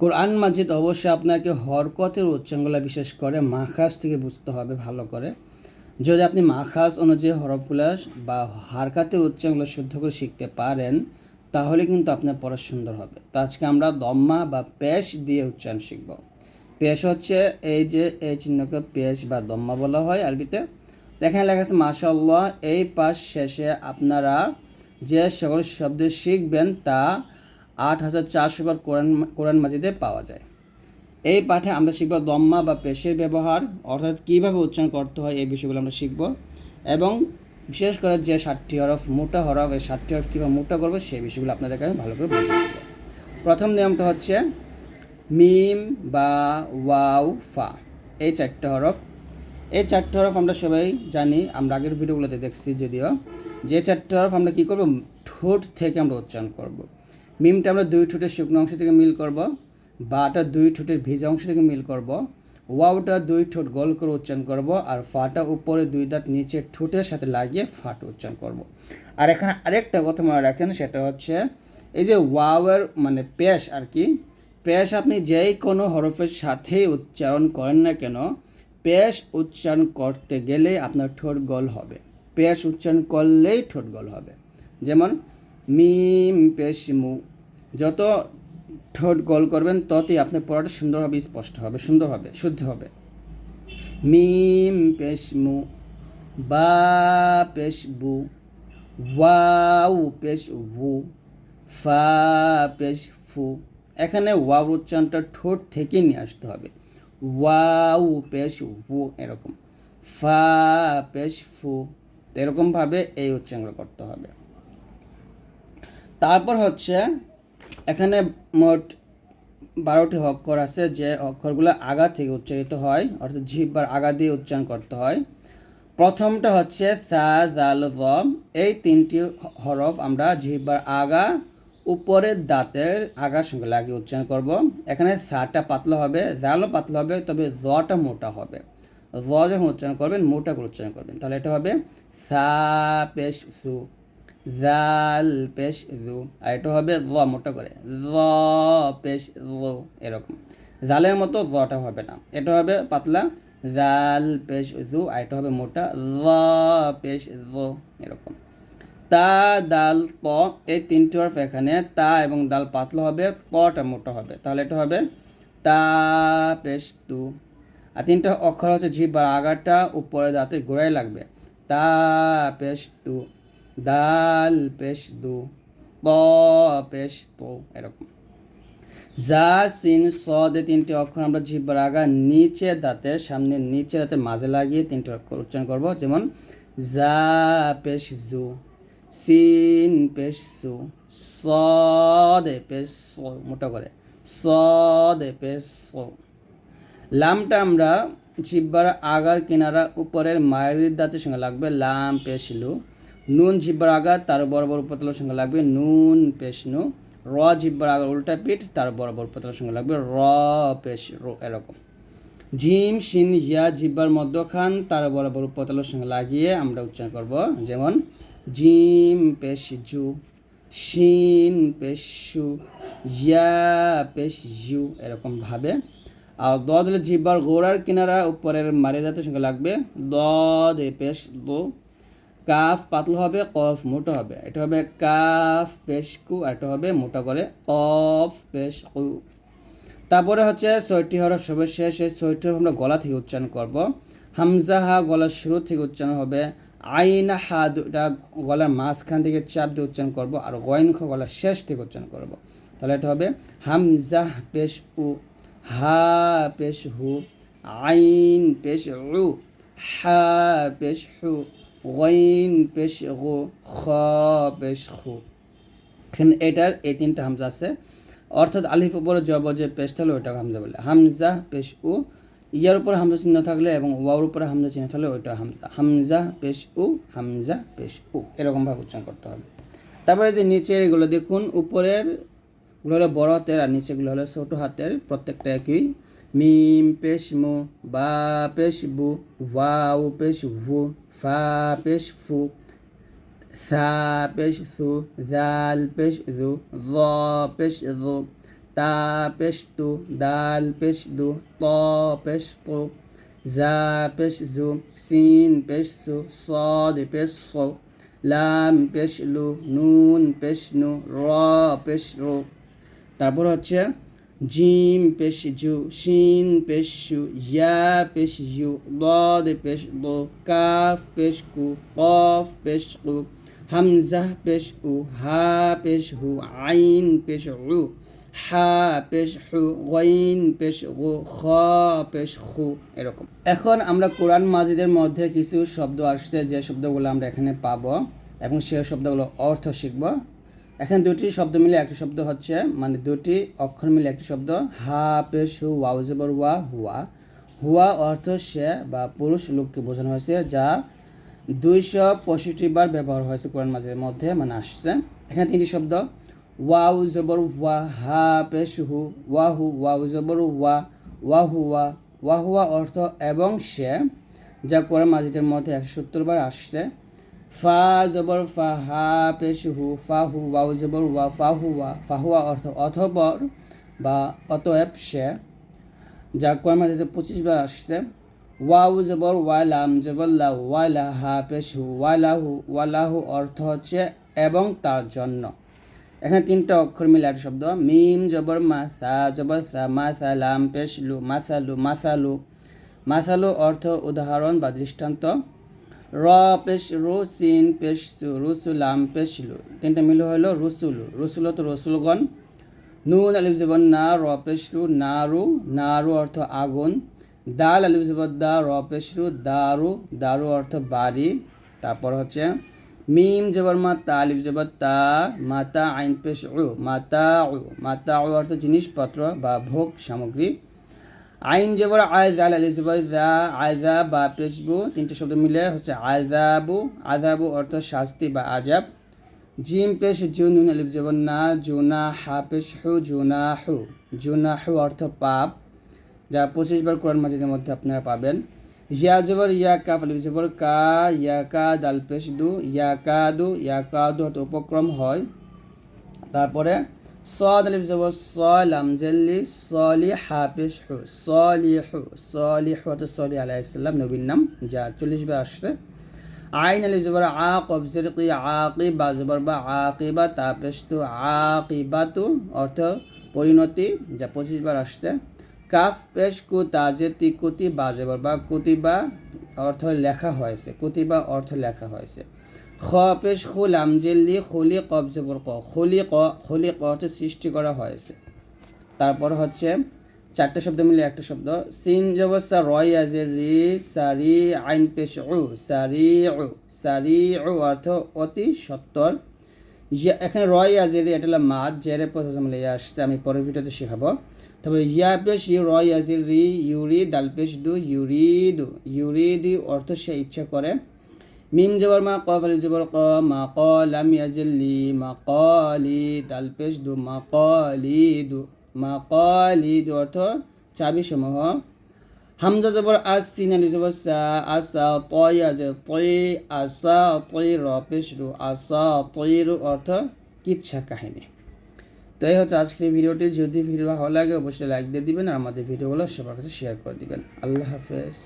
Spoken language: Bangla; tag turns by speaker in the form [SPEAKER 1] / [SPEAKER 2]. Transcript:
[SPEAKER 1] কোরআন মাজিদ অবশ্যই আপনাকে হরকতের উচ্চাঙ্গলা বিশেষ করে মাখরাজ থেকে বুঝতে হবে ভালো করে। যদি আপনি মাখরাজ অনুযায়ী হরফুলাস বা হারকাতের উচ্চাঙ্গলা শুদ্ধ করে শিখতে পারেন, তাহলে কিন্তু আপনার পড়া সুন্দর হবে। তো আজকে আমরা দম্মা বা পেশ দিয়ে উচ্চারণ শিখব। পেশ হচ্ছে এই যে এই চিহ্নকে পেশ বা দম্মা বলা হয় আরবিতে। এখানে লেখা আছে মাশাল্লাহ এই পাশ শেষে আপনারা যে সকল শব্দ শিখবেন তা আট হাজার চারশো বার কোরআন কোরআন মাজিদে পাওয়া যায়। এই পাঠে আমরা শিখব দম্মা বা পেশের ব্যবহার, অর্থাৎ কীভাবে উচ্চারণ করতে হয় এই বিষয়গুলো আমরা শিখব এবং বিশেষ করে যে ষাটটি হরফ, মোটা হরফ, এই ষাটটি হরফ কীভাবে মোটা করব সেই বিষয়গুলো আপনাদেরকে আমি ভালো করে বুঝিয়ে দেবো। প্রথম নিয়মটা হচ্ছে মিম, বা, ওয়াও, ফা, এই চারটে হরফ। এই চারটে হরফ আমরা সবাই জানি, আমরা আগের ভিডিওগুলোতে দেখছি যদিও। যে চারটে হরফ আমরা কী করব? ঠোঁট থেকে আমরা উচ্চারণ করব। মিমটা আমরা দুই ঠোঁটের শুকনো অংশ থেকে মিল করব, বাটা দুই ঠোঁটের ভিজা অংশ থেকে মিল করব ওয়াওটা দুই ঠোঁট গোল করে উচ্চারণ করব আর ফাটা উপরে দুই দাঁত নিচে ঠোঁটের সাথে লাগিয়ে ফাট উচ্চারণ করব। আর এখানে আরেকটা কথা মনে রাখেন, সেটা হচ্ছে এই যে ওয়াওয়ের মানে পেশ আর কি পেশ আপনি যেই কোনো হরফের সাথেই উচ্চারণ করেন না কেন পেশ উচ্চারণ করতে গেলে আপনার ঠোঁট গোল হবে। পেশ উচ্চারণ করলেই ঠোঁট গোল হবে। যেমন, মিম পেশ মু যত ঠোঁট গোল করবেন, ততই আপনার পড়াটা সুন্দর হবে স্পষ্ট হবে, সুন্দরভাবে, শুদ্ধ হবে। মিম পেশ মু, বা পেশ বু ওয়াউ পেশ ভু ফা পেশ ফু। এখানে ওয়াউ উচ্চারণটা ঠোঁট থেকে নিয়ে আসতে হবে। ওয়াউ পেশ ভু এরকম, ফা পেশ ফু, এরকমভাবে এই উচ্চারণ করতে হবে। তারপর হচ্ছে এখানে মোট বারোটি অক্ষর আছে যে অক্ষরগুলো আগা থেকে উচ্চারিত হয়, অর্থাৎ জিহ্বার আগা দিয়ে উচ্চারণ করতে হয়। প্রথমটা হচ্ছে সা, জাল, জ। এই তিনটি হরফ আমরা জিহ্বার আগা উপরের দাঁতের আগার সঙ্গে লাগিয়ে উচ্চারণ করব। এখানে সাটা পাতলা হবে, জালও পাতলা হবে, তবে জটা মোটা হবে। জ যখন উচ্চারণ করবেন, মোটা করে উচ্চারণ করবেন। তাহলে এটা হবে সা, পেশ, সু। জাল পেশ জু আর এটা হবে জ মোটা করে। জ পেশ জু এরকম। জালের মতো জটা হবে না। এটা হবে পাতলা জাল পেশ জু আর এটা হবে মোটা। জ পেশ জু এরকম। তা দাল প এই তিনটি হরফ এখানে। তা এবং দাল পাতলা হবে পটা মোটা হবে। তাহলে এটা হবে তা পেশ তু। আর তিনটা অক্ষর হচ্ছে জিভ বা আগাটা উপরে দাঁতে গোড়ায় লাগবে। তা পেশ তু। দাল পেশ দু প পেশ তো এরকম। যা সিন সদে তিনটি অক্ষর আমরা জিহ্বার আগা নিচে দাঁতের সামনে, নিচে দাঁতের মাঝে লাগিয়ে তিনটি অক্ষর উচ্চারণ করব, যেমন যা পেশ জু সিন পেশ সু সদে পেশ মোটা করে, সদে পেশ লামটা আমরা জিব্বার আগার কিনারা উপরের মায়ের দাঁতের সঙ্গে লাগবে, লাম পেশ লু নুন জিব্বার আগা তার বরাবর উপতলার সঙ্গে লাগবে নুন পেশ র জিব্বার আগার উল্টা পিঠ, তার বরাবর উপতলার সঙ্গে লাগবে র পেশ রো এরকম। জিম শিন, ইয়া জিব্বার মধ্যখান, তার বরাবর উপতলার সঙ্গে লাগিয়ে আমরা উচ্চারণ করব। যেমন জিম পেশ জু শিন পেশ, ইয়া পেশ ইউ এরকমভাবে আর দ দিলে জিব্বার গোড়ার কিনারা, উপরের মারি দাঁতের সঙ্গে লাগবে দ দে পেশ দো। কাফ পাতলা হবে, কফ মোটা হবে। এটা হবে কাফ পেশ কু এটা হবে মোটা করে কফ পেশ কু। তারপরে হচ্ছে ছয়টি হরফ সর্বশেষ এই ছয়টি হরফ আমরা গলা থেকে উচ্চারণ করব। হামজা হা গলার শুরু থেকে উচ্চারণ হবে, আইন হা দুটা গলার মাঝখান থেকে চাপ দিয়ে উচ্চারণ করব, আর গয়ন খ গলার শেষ থেকে উচ্চারণ করব। তাহলে এটা হবে হামজা পেশ উ, হা পেশ হু, আইন পেশ উ হা পেশ হু। গইন পেশ গো খ পেশ খু এখানে এটার এই তিনটা হামজা আছে। অর্থাৎ আলিফ উপরে জব যে পেশটা হলো ওইটা হামজা বলে। হামজা পেশ উ। ইয়ার উপরে হামজা চিহ্ন থাকলে এবং ওয়ার উপরে হামজা চিহ্ন থাকলে ওইটা হামজা। হামজা পেশ উ, হামজা পেশ উ। এরকমভাবে উচ্চারণ করতে হবে। তারপরে যে নিচের এগুলো দেখুন, উপরেরগুলো হলো বড় হাতের আর নিচেগুলো হলো ছোট হাতের। প্রত্যেকটা একই। মিম পেশ মু, বা পেশ বু, ওয়াও পেশ ভু। ফা পেশ ফু সা পেশ সু জাল পেশ জু জ পেশ জু তা পেশ তু দাল পেশ দু ত পেশ তু জা পেশ জু সিন পেশ সু সদ পেশ সো লাম পেশ লু নুন পেশ নু র পেশ রু তারপর হচ্ছে জিম পেশ জু শিন পেশ শু ইয়া পেশ ইউ দদ পেশ দো কাফ পেশ কু কফ পেশ কু হামজা পেশ উ হা পেশ হু আইন পেশ রু হা পেশ হু গইন পেশ গু খ পেশ খু এরকম। এখন আমরা কোরআন মাজিদের মধ্যে কিছু শব্দ আসছে, যে শব্দগুলো আমরা এখানে পাবো, এবং সে শব্দগুলো অর্থ শিখব। এখানে দুটি শব্দ মিলে একটি শব্দ হচ্ছে মানে দুটি অক্ষর মিলে একটি শব্দ। হা পেশ হু, ওয়াও জবর ওয়া, হুয়া। হুয়া অর্থ সে বা পুরুষ লোককে বোঝানো হয়েছে, যা দুইশো পঁয়ষট্টি বার ব্যবহার হয়েছে কোরআন মাঝের মধ্যে মানে আসছে। এখানে তিনটি শব্দ ওয়াউ জবর ওয়া, হা পেশ হু, ওয়া হু ওয়াউ জবর ওয়া ওয়া হুয়া। ওয়া হুয়া অর্থ এবং সে, যা কোরআন মাজিদের মধ্যে একশো সত্তর বার আসছে। ফা জবর ফা হা পেশ হু ফা হু ওয়াউ জবর ওয়া, ফা হুয়া ফা হুয়া অর্থ অথবর বা অতএব সে, যা কোরআন মাজিদে পঁচিশ বার আসছে ওয়াউ জবর ওয়ালাম জবল্লা ওয়ালা হা পেশ হু ওয়ালাহু ওয়ালাহু অর্থ হচ্ছে এবং তার জন্য। এখানে তিনটা অক্ষর মিলে একটা শব্দ, মিম জবর মাসা জবর সা মাসা লাম পেশ লু মাসালু মাসালু মাসালু অর্থ উদাহরণ বা দৃষ্টান্ত। র পেশ পেশ রুসুলাম পেশ লু। তিনটা মিলে হলো রুসুলু রুসুল তো রসুলগণ নুন, আলিফ, জবর, না, র, পেশ, রু নারু নারু অর্থ আগুন। দাল, আলিফ, জবর, দা, র দারু দারু অর্থ বাড়ি। তারপর হচ্ছে মিম, জবর, মা, তা, আলিফ, জবর, তা মাতা আইন, পেশ মাতা মাতা অর্থ জিনিসপত্র বা ভোগ সামগ্রী। আইন জবর আয়জাল আলি জবর জা আয়জা বা পেশবু, তিনটে শব্দ মিলে হচ্ছে আয়জাবু আজাবু অর্থ শাস্তি বা আজাব জিম, পেশ জু নুন, আলিফ জবর না জুনা হা পেশ হু জুনা হু জুনা হু অর্থ পাপ, যা পঁচিশ বার কোরআন মাজিদের মধ্যে আপনারা পাবেন। ইয়া জবর, ইয়া কাফ, আলিফ, জবর, কা, ইয়া কা দাল পেশ দু ইয়া কা দু ইয়া কা দু অর্থ উপক্রম হয়। তারপরে সলাম জেল্লি সলি হাফিস হু, সলি হু সলি, হু অর্থ সলি আলাইসাল্লাম নবীর নাম, যা চল্লিশ বার আসছে। আইন আলিফ জবর আ কবজের কি আকি বা জবর বা আকিবা তাপেশ তু আকিবাতু, অর্থ পরিণতি, যা পঁচিশ বার আসছে। কাফ, পেশ, কু তাজে তি কুতি বা জবর বা কুতিবা, অর্থ লেখা হয়েছে, কুতিবা অর্থ লেখা হয়েছে। খ পেশ খুল আমজেল্লি খুলি কব জবর ক খুলি ক খুলি ক অর্থ সৃষ্টি করা হয়েছে। তারপর হচ্ছে চারটে শব্দ মিলে একটা শব্দ। সিন জবসা রয় আজে রি সারি আইন পেশ উ সারি উ সারি উ অর্থ অতি সত্তর। এখানে রয় আজেরি এটা হলো মাদ, জেরে প্রসেস মিলে আসছে, আমি পরের ভিডিওতে শেখাবো। তারপরে ইয়া পেশ ইউ রয় আজির ইউরি দাল পেশ দু ইউরিদু, ইউরিদি অর্থ সে ইচ্ছা করে। মিম জবর মা কফ আলি জবর ক মা, ক লাম ইয়াজিল্লি মা কলি দাল পেশ দু, মা কলি দু, মা কলি দু অর্থ চাবি সমূহ। হামজা জবর আস সিন আলি জবর সা, আসা তয় আজে তয় আসা তয় র, পেশ রু আসা তয় রু অর্থ কিচ্ছা কাহিনী। তো এই হচ্ছে আজকের ভিডিওটি। যদি ভিডিও ভালো লাগে, অবশ্যই লাইক দিয়ে দিবেন আর আমাদের ভিডিওগুলো সবার কাছে শেয়ার করে দিবেন। আল্লাহ হাফেজ।